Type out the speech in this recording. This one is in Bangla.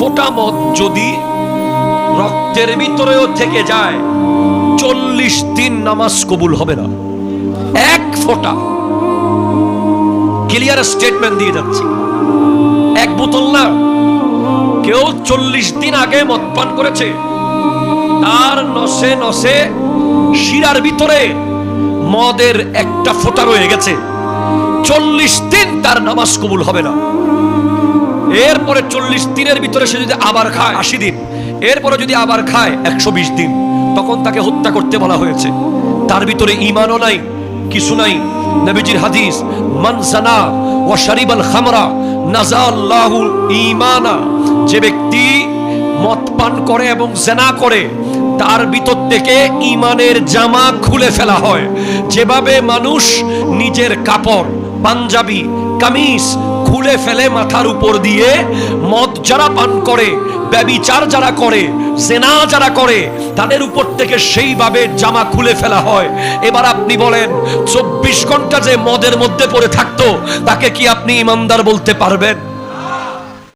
ফোঁটা মদ যদি রক্তের ভিতরেও থেকে যায়, চল্লিশ দিন নামাজ কবুল হবে না। এক ফোঁটা। ক্লিয়ার স্টেটমেন্ট দিয়ে যাচ্ছি। এক বোতল না। কেউ চল্লিশ দিন আগে মদ পান করেছে। তার নসে নসে শিরার ভিতরে মদের একটা ফোঁটা রয়ে গেছে। চল্লিশ দিন তার নামাজ কবুল হবে না। এরপরে চল্লিশ দিনের ভিতরে সে যদি আবার খায়, আশি দিন, এরপরে যদি আবার খায় একশো বিশ দিন, তখন তাকে হত্যা করতে বলা হয়েছে। তার ভিতরে ইমানও নাই, কিছু নাই। নবীজির হাদিস মানসানা ও শারিবাল খামরা, নাজাল্লাহু ইমানা যে ব্যক্তি মদ পান করে এবং জেনা করে, তার ভিতর থেকে ইমানের জামা খুলে ফেলা হয়। যেভাবে মানুষ নিজের কাপড়, পাঞ্জাবি, কামিজ খুলে ফেলে মাথার উপর দিয়ে, মদ যারা পান করে, ব্যবিচার যারা করে, জেনা যারা করে, তাদের উপর থেকে সেইভাবে জামা খুলে ফেলা হয়। এবার আপনি বলেন, চব্বিশ ঘণ্টা যে মদের মধ্যে পড়ে থাকতো, তাকে কি আপনি ইমানদার বলতে পারবেন?